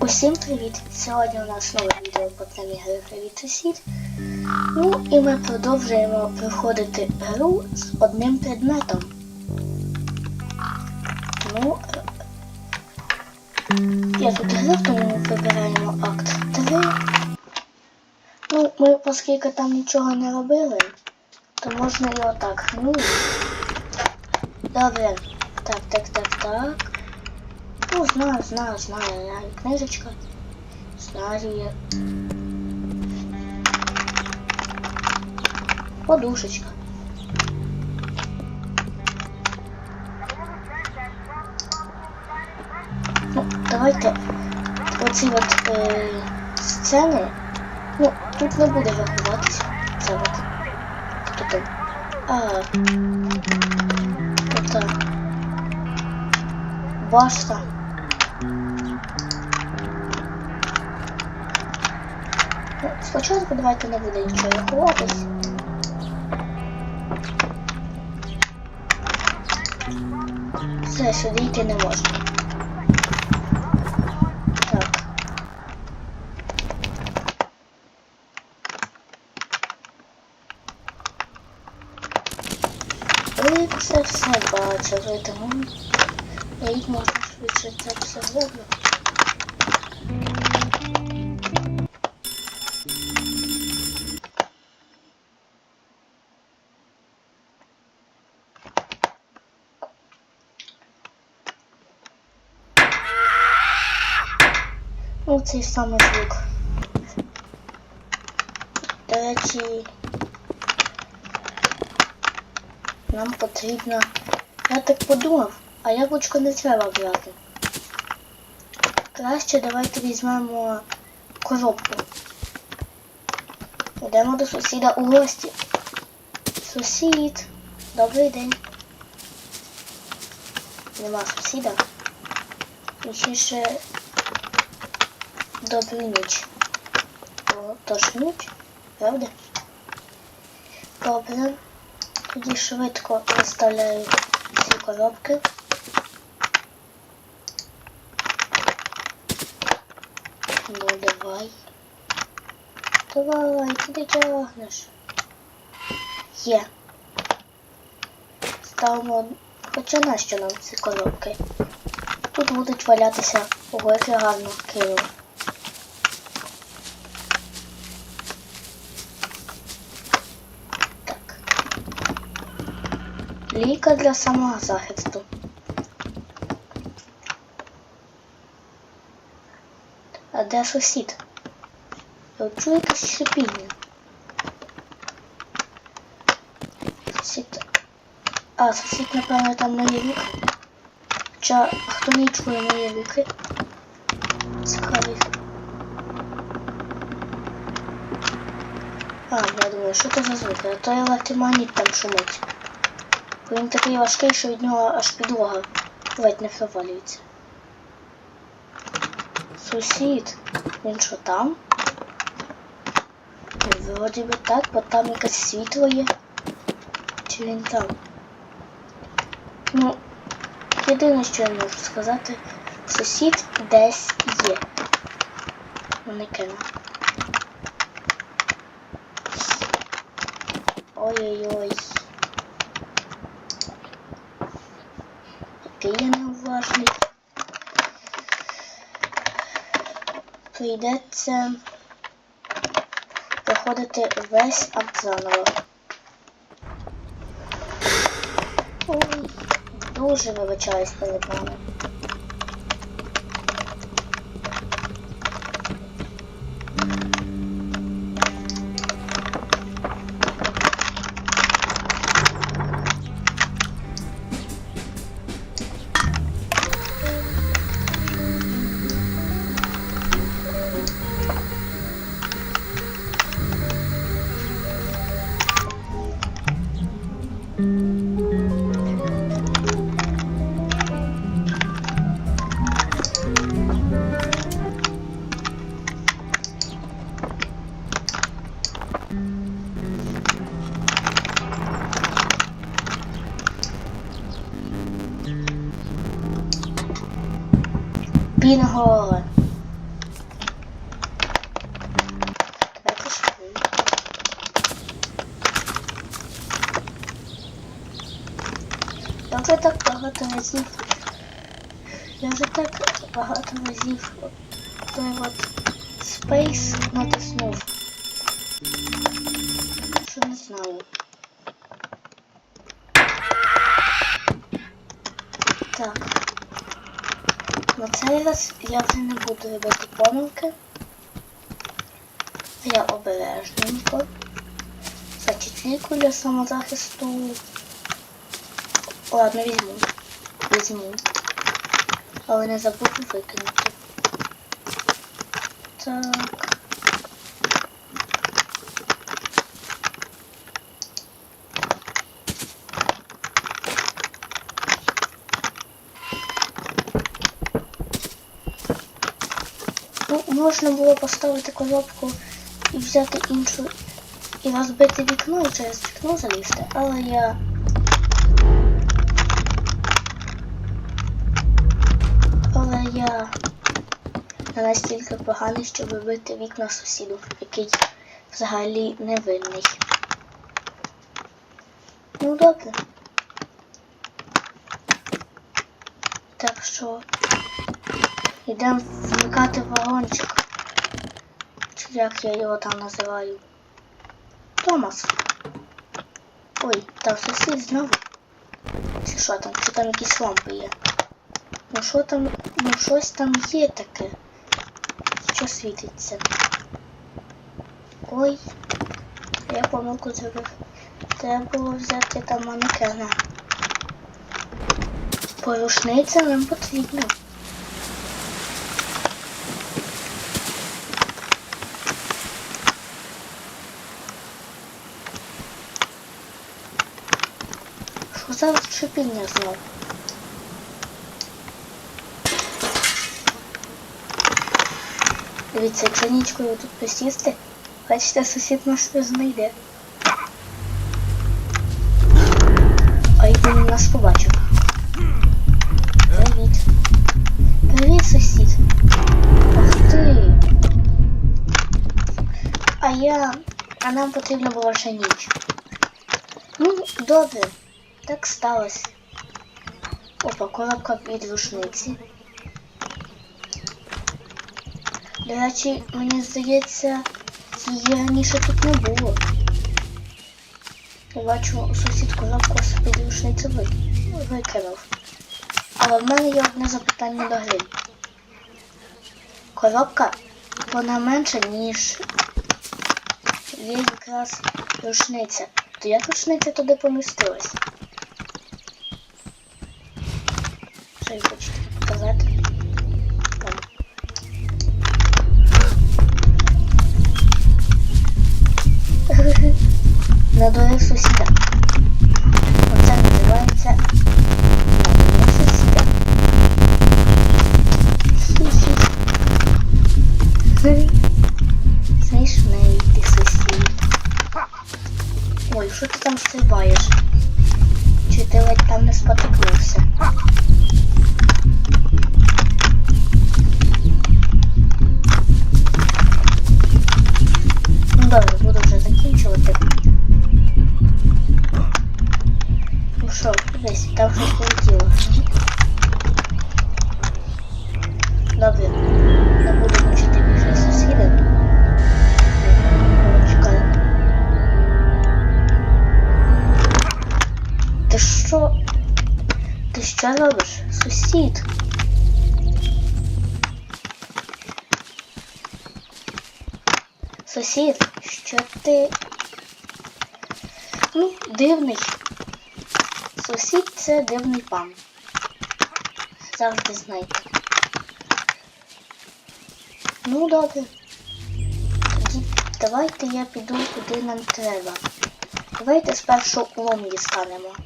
Усім привіт! Сьогодні у нас нове відео по темі гри Привіт сусід. Ну і ми продовжуємо проходити гру з одним предметом. Ну, е, я тут грав, тому ми вибираємо акт 3. Ну, ми, оскільки там нічого не робили, то можна і отак. Ну, добре. Так, так, так, так. Ну, знаю, знаю, знаю, я книжечка. Знаю я. Подушечка. Ну, давайте оці от е, сцени. Ну, тут не буде рахуватися. Це от. Хто там? А. Ота. Башта. Спочатку давайте не буде нічого рахуватись. Все, сюди йти не можна. Так. Ви це все бачили, тому я їх швидше це все зроблю. Ну, цей самий звук. До речі, нам потрібно. Я так подумав, а яблучко не треба брати. Краще давайте візьмемо коробку. Йдемо до сусіда у гості. Сусід, добрий день. Нема сусіда. Точніше, добрий ніч. Тож ніч, правда? Добре. Тоді швидко розставляю ці коробки. Ну давай. Давай, куди тягнеш? Є. Ставимо. Хоча нащо нам ці коробки? Тут будуть валятися ого, гарно кинув. Ліка для самозахисту. А де сусід? Я чую якесь шипіння. Сусід. А, сусід, напевно, там мої віки. Хоча хто не чує мої віки? Цікаві. А, я думаю, що це за звук? А то електромагніт там шумить. Він такий важкий, що від нього аж підлога ледь не провалюється. Сусід, він що там? Вроді би так, бо там якесь світло є. Чи він там? Ну, єдине, що я можу сказати, сусід десь є. Не кину. Ой-ой-ой. Який я неуважний. Прийдеться проходити весь акт заново. Ой, дуже вибачаюсь перед вами. Бінго! Я вже так багато разів. Я вже так багато разів е, той от Space натиснув. На цей раз я вже не буду робити помилки. Я обережненько. Ліку для самозахисту. Ладно, візьму. Візьму. Але не забуду викинути. Так. Ну, можна було поставити коробку і взяти іншу і розбити вікно і через вікно залізти, але я. Але я настільки поганий, щоб вибити вікна сусіду, який взагалі не винний. Ну добре. Так що йдемо вмикати вагончик. Як я його там називаю? Томас. Ой, там сусід знову. Чи що там? Чи там якісь лампи є? Ну що там, ну щось там є таке. Що світиться? Ой, я помилку зробив. Треба було взяти там манекена. Порушниця нам потрібна. Що за шипіння знов? Дивіться, якщо нічкою тут посісти, бачите, сусід нас не знайде. А й він нас побачив. Привіт. Привіт, сусід. Ах ти. А я. А нам потрібна була ще ніч. Ну, добре. Так сталося. Опа, коробка від рушниці. До речі, мені здається, її раніше тут не було. Я бачу, сусід коробку з-під рушниці ви- викинув. Але в мене є одне запитання до гри. Коробка, вона менша, ніж є якраз рушниця. То як рушниця туди помістилась? Що ви хочете показати? Там. Надурив що робиш? Сусід? Сусід, що ти. Ну, дивний. Сусід це дивний пан. Завжди знайте. Ну, добре. Тоді давайте я піду куди нам треба. Давайте спершу лом дістанемо.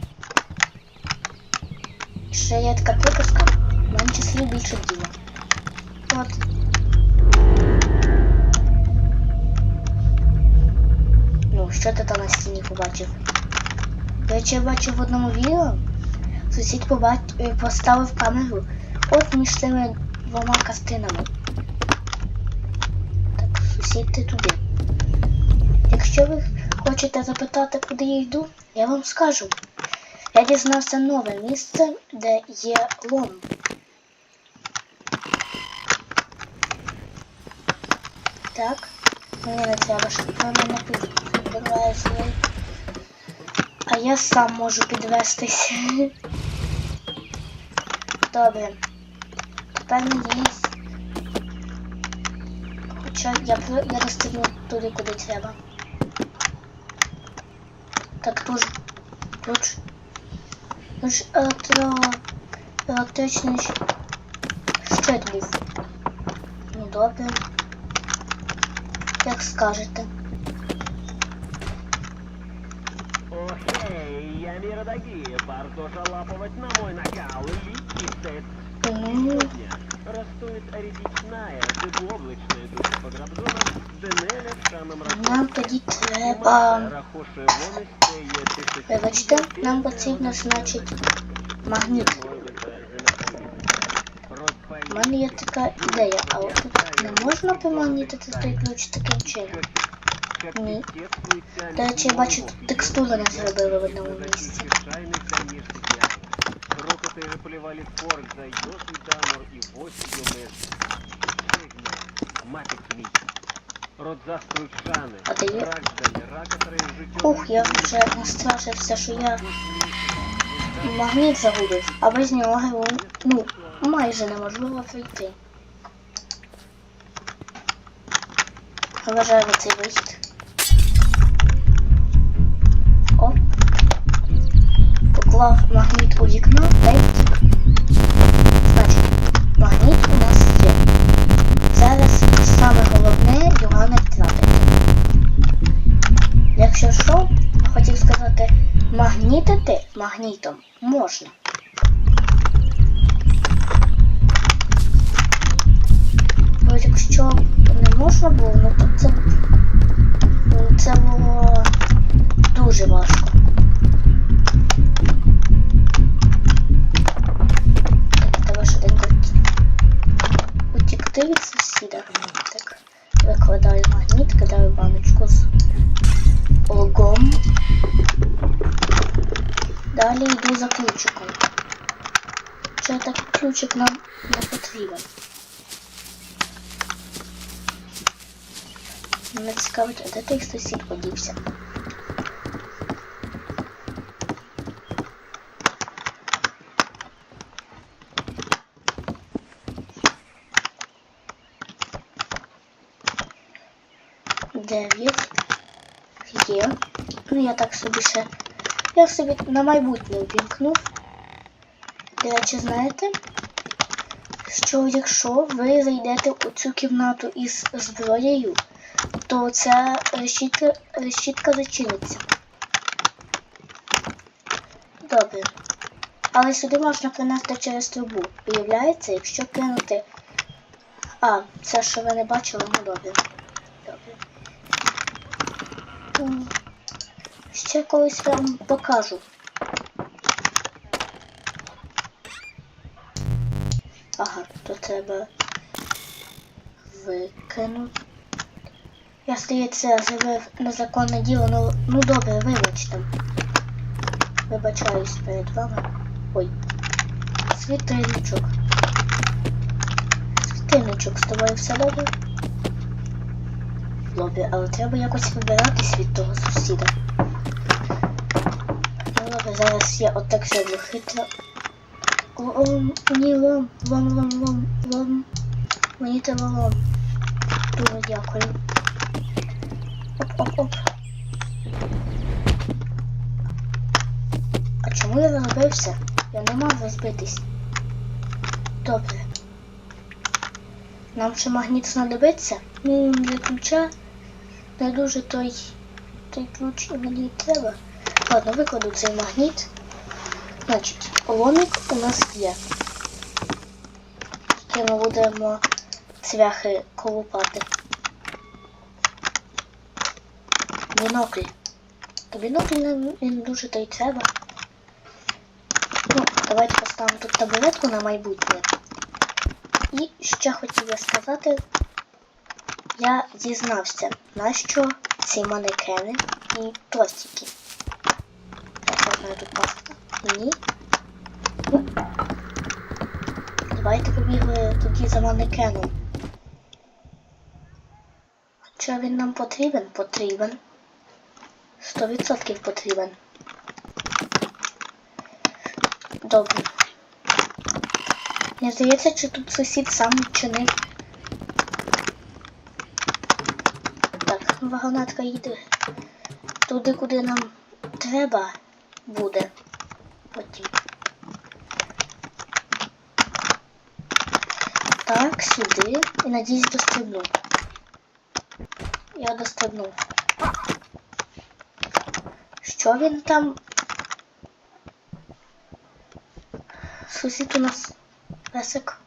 Ще є така приказка, в мене числі більше діла. От. Ну, що ти там на стіні побачив? До речі, я бачив в одному відео. Сусід побач... е, поставив камеру от між цими двома картинами. Так, сусід ти туди. Якщо ви хочете запитати, куди я йду, я вам скажу. Я дізнався нове місце, де є лом. Так, мені не треба, щоб ви мене підвезли. А я сам можу підвестись. Добре. Тепер надіюсь. Хоча я, при- я достигну туди, куди треба. Так тут, ж- тут, ж- тут ж електро, електричний щ- Ну добре. Як скажете. Окей, я миродоги. Бардоша лапывать на мой накал. Ликистец. Ну, Сегодня растует речная, облачная душа по грабзонам, Денеля в самом нам тоді треба. Вибачте, нам потрібно, значить, магніт. У мене є така ідея, а от тут не можна помагнітити той ключ таким чином. Ні. До речі, я бачу, тут текстуру не зробили в одному місці. Рокоты же поливали форк, зайдет и и вось ее Фигня. Мапик мій. Рот є? Рак здалі, рак, который життя... Ух, я вже настрашився, що я магніт загубив, а без нього ну, майже неможливо пройти. Вважаю цей вихід. О. Поклав магніт у вікно та й втік. Значить, магніт у нас є. Зараз саме головне його не втратити. Якщо що, хотів сказати, магнітити магнітом можна. Бо якщо не можна було, ну то це, це було дуже важко. Далі йду за ключиком. Чи так ключик нам не потрібен? Мене цікавить, а де той сусід подівся? Дев'ять. Є. Ну я так собі ще. Я собі на майбутнє увімкнув. До речі, знаєте, що якщо ви зайдете у цю кімнату із зброєю, то ця решітка, зачиниться. Добре. Але сюди можна принести через трубу. Уявляється, якщо кинути. А, це що ви не бачили, ну. Добре. Ще колись вам покажу. Ага, то треба викинути. Я, здається, зробив незаконне діло, ну, ну добре, вибачте. Вибачаюсь перед вами. Ой. Світильничок. Світильничок, з тобою все добре? Добре, але треба якось вибиратись від того сусіда. Зараз я отак зроблю хитро. Лом, ні, лом, лом, лом, лом, лом. Мені треба лом. Дуже дякую. Оп-оп-оп. А чому я розбився? Я не мав розбитись. Добре. Нам ще магніт знадобиться? Ну, для ключа не дуже той, той ключ мені треба. Ладно, викладу цей магніт. Значить, ломик у нас є. І ми будемо цвяхи колупати. Бінокль. То бінокль нам не дуже то й треба. Ну, давайте поставимо тут табуретку на майбутнє. І ще хотів я сказати, я дізнався, нащо ці манекени і тостики. Я знаю. Ні. Давайте побігли тоді за манекеном. Чи він нам потрібен? Потрібен. Сто відсотків потрібен. Добре. Мені здається, чи тут сусід сам чинив. Так, вагонетка їде туди, куди нам треба буде. Потім. Так, сюди. І надіюсь дострибну. Я дострибнув. Що він там? Сусід у нас песик.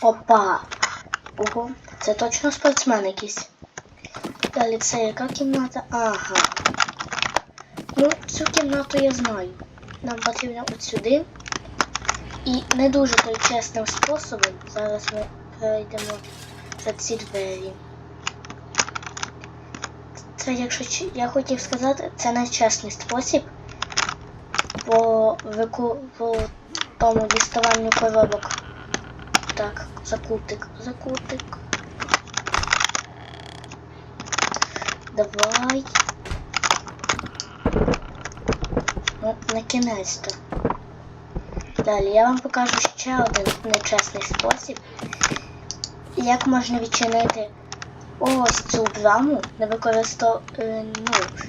Опа! Ого, це точно спортсмен якийсь. Далі це яка кімната? Ага. Ну, цю кімнату я знаю. Нам потрібно от сюди. І не дуже той чесним способом. Зараз ми перейдемо за ці двері. Це, якщо я хотів сказати, це нечесний спосіб по вику по тому діставанню коробок. Так, закутик, закутик. Давай. Ну, на кінець-то. Далі я вам покажу ще один нечесний спосіб, як можна відчинити ось цю браму, не використовувати, ну,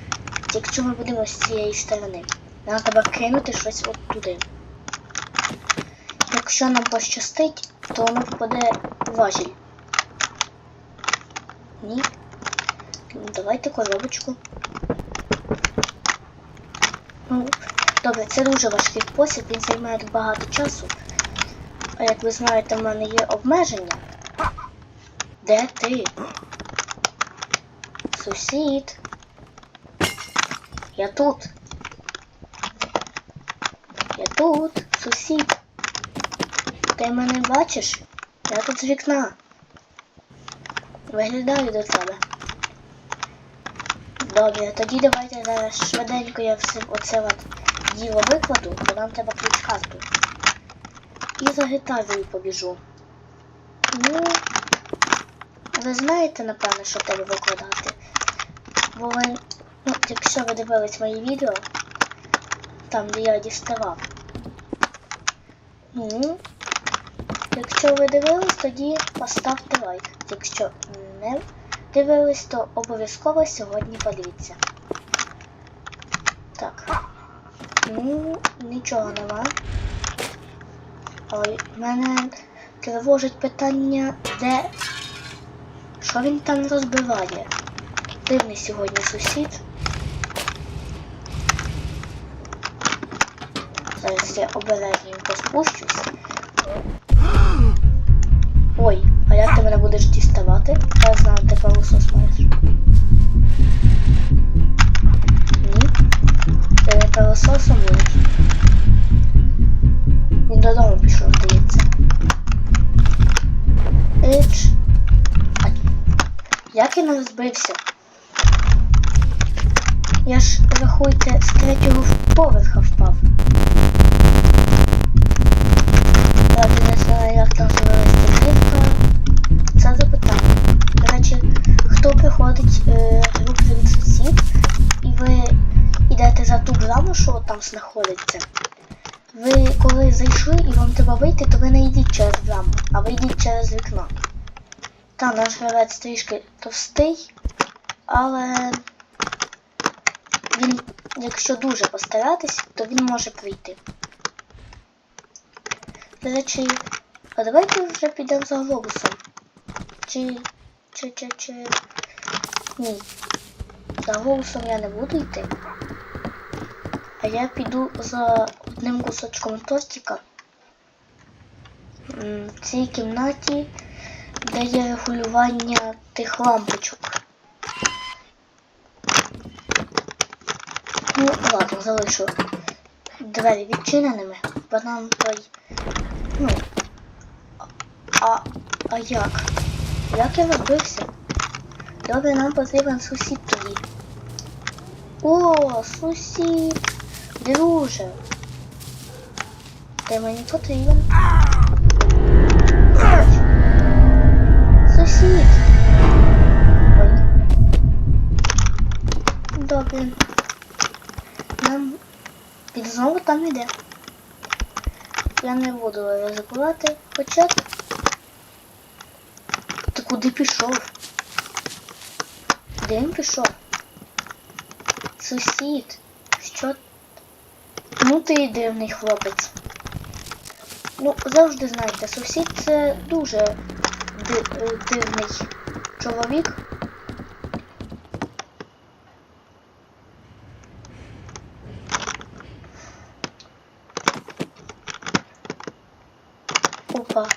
якщо ми будемо з цієї сторони. Нам треба кинути щось от туди. Якщо нам пощастить, то воно попаде в важіль. Ні. Давайте коробочку. Ну, добре, це дуже важкий спосіб, він займає багато часу. А як ви знаєте, в мене є обмеження. Де ти? Сусід. Я тут. Я тут, сусід. Ти мене бачиш? Я тут з вікна. Виглядаю до тебе. Добре, тоді давайте зараз швиденько я все оце от діло викладу, бо нам треба ключ карту. І за гітарою побіжу. Ну, ви знаєте, напевно, що треба викладати. Бо ви, ну, якщо ви дивились мої відео, там, де я діставав. Ну, якщо ви дивились, тоді поставте лайк. Якщо не дивились, то обов'язково сьогодні подивіться. Так. Ну, нічого нема. В мене тривожить питання, де. Що він там розбиває? Дивний сьогодні сусід. Зараз я обережненько спущусь. Ой, а як ти мене будеш діставати? Я знаю, ти пилосос маєш. Ні. Ти не пилососом будеш. Він додому пішов, здається. А як він розбився? Я ж, рахуйте, з третього поверха впав. Знаходиться. Ви коли зайшли і вам треба вийти, то ви не йдіть через браму, а ви йдіть через вікно. Та наш гравець трішки товстий, але він, якщо дуже постаратись, то він може прийти. До речі, а давайте вже підемо за глобусом. Чи. чи чи чи. Ні. За глобусом я не буду йти. А я піду за одним кусочком тортика. М, В цій кімнаті, де є регулювання тих лампочок. Ну, ладно, залишу двері відчиненими, бо нам той. Ну. А. А як? Як я розбився? Добре, нам потрібен сусід тоді. О, сусід, друже. Ти мені потрібен. Сусід. Ой. Добре. Нам він знову там іде. Я не буду ризикувати. Хоча. Ти куди пішов? Де він пішов? Сусід. Що? Ну ти і дивний хлопець. Ну, завжди знаєте, сусід це дуже е, дивний чоловік. Опа.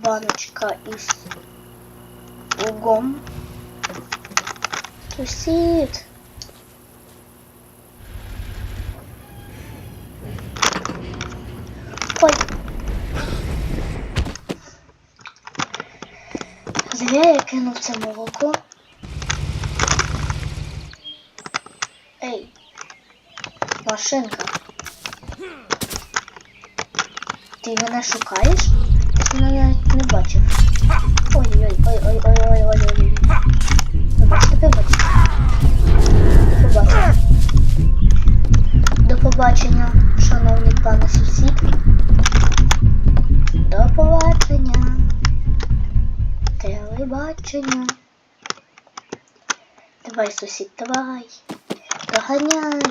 Баночка із лугом. Сусід. Ой. Зря я кинув це молоко. Ей, машинка. Ти мене шукаєш? Ти мене не бачив. Ой-ой-ой, ой-ой-ой-ой-ой-ой. Вибачте, вибачте. До побачення. До побачення, шановний пане сусід. До побачення. Телебачення. Давай, сусід, давай. Доганяй.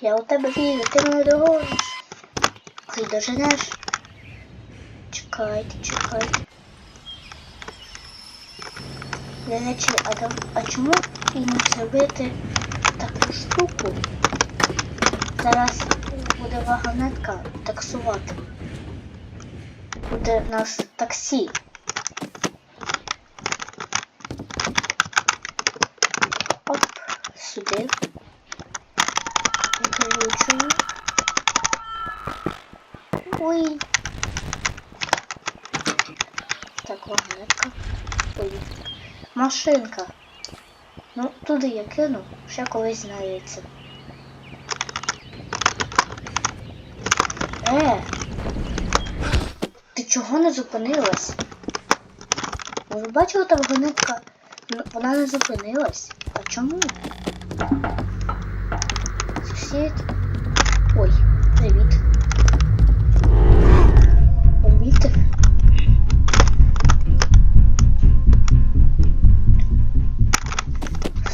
Я у тебе вірю, ти мене догониш. Ой, доженеш. Чекайте, чекайте. До речі, а, там, а чому не зробити таку штуку? Зараз буде вагонетка таксувати. Буде у нас таксі. Оп, сюди. Викручую. Ой. Так, вагонетка. Ой. Машинка. Ну, туди я кину, ще колись знається. Е, ти чого не зупинилась? Ну, Ви бачили та вагонетка? Ну, Вона не зупинилась. А чому? Сусід. Ой, привіт. Привіт.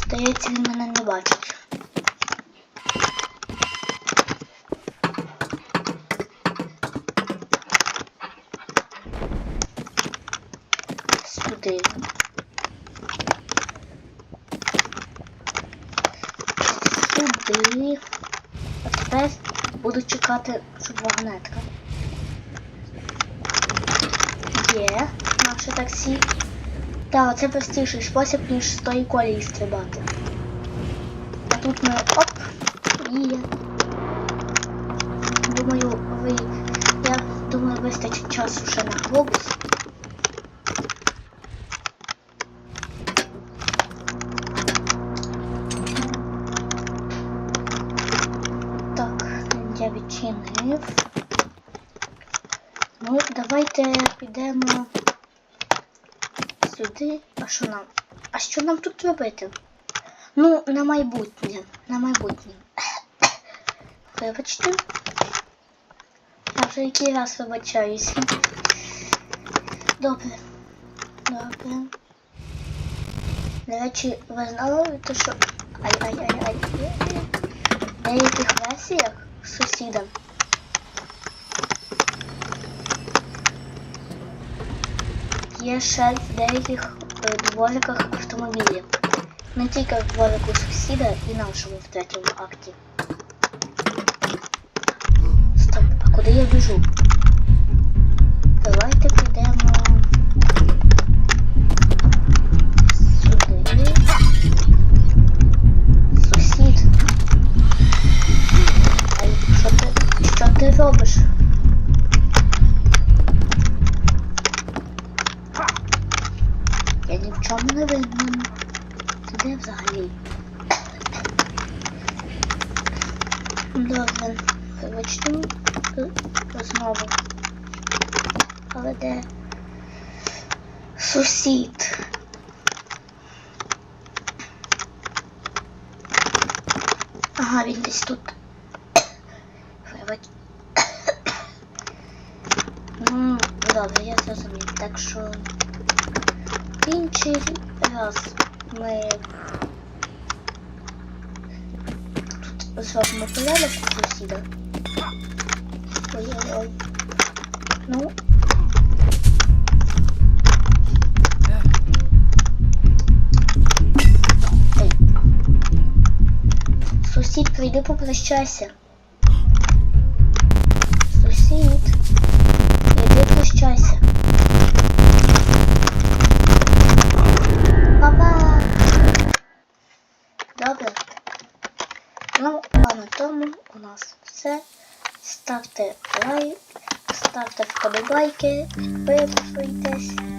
Здається, щоб вагонетка. Є наше таксі. Та, це простіший спосіб, ніж з тої колії стрибати. А тут ми оп і думаю, ви я думаю, вистачить часу ще на глобус. Так, я відчинив. Ну, давайте підемо сюди. А що нам? А що нам тут робити? Ну, на майбутнє. На майбутнє. Вибачте. Я вже який раз вибачаюся. Добре. Добре. До речі, ви знали, то що. Ай-ай-ай-ай. В деяких версіях з сусідом є ще в деяких е, двориках автомобілів. Не тільки в дворику сусіда і нашому в третьому акті. Стоп, а куди я біжу? Давайте Сусід? Ага, він десь тут. Ну, добре, я зрозумів. Так що інший раз ми тут зробимо порядок сусіда. Ой-ой-ой. Ну. Сусід, попрощайся. Сусід, прийди прощайся. Папа. Добре. Ну, а на тому у нас все. Ставте лайк, ставте вподобайки, підписуйтесь.